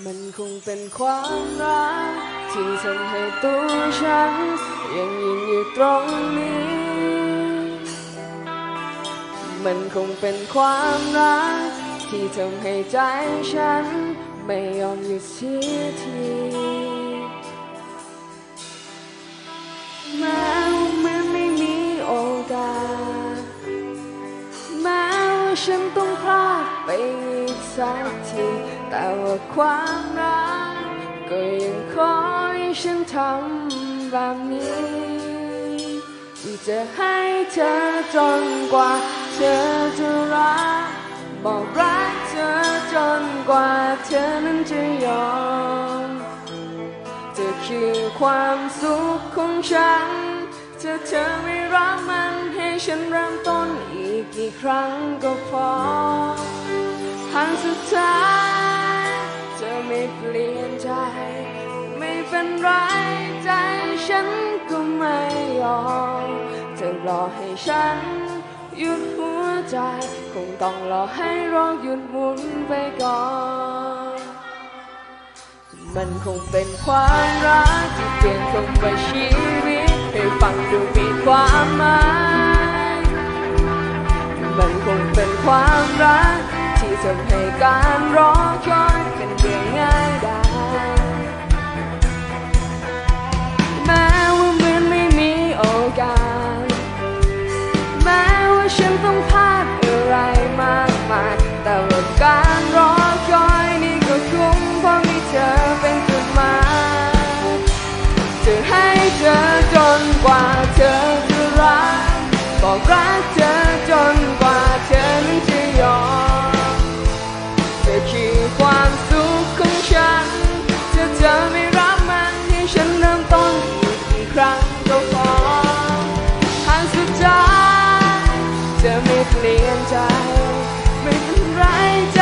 มันคงเป็นความรัก ที่ทำให้ตัวฉัน ยังยืนอยู่ตรงนี้ มันคงเป็นความรัก ที่ทำให้ใจฉัน ไม่ยอมหยุดเสียทีแม้ว่ามันไม่มีโอกาสแม้ว่าฉันต้องพลาดไปอีกสักที แต่ว่าความรักก็ยังคอยฉันทำแบบนี้จะให้เธอจนกว่า เธอจะรัก บอกรักเธอจนกว่าเธอนั้นจะยอมเธอคือความสุขของฉันถ้าเธอไม่รักมันให้ฉันเริ่มต้นอีกกี่ครั้งก็พอครั้งสุดท้าย เธอไม่เปลี่ยนใจ ไม่เป็นไรใจฉันก็ไม่ยอมเธอรอให้ฉันหยุดหัวใจ คงต้องรอให้โรคหยุดหมุนไปก่อน มันคงเป็นความรักที่เปลี่ยนคำว่าชีวิตให้ฟังดูมีความหมาย มันคงเป็นความรักที่ทำให้การรอคอย ใจ ไม่เป็นไรใจ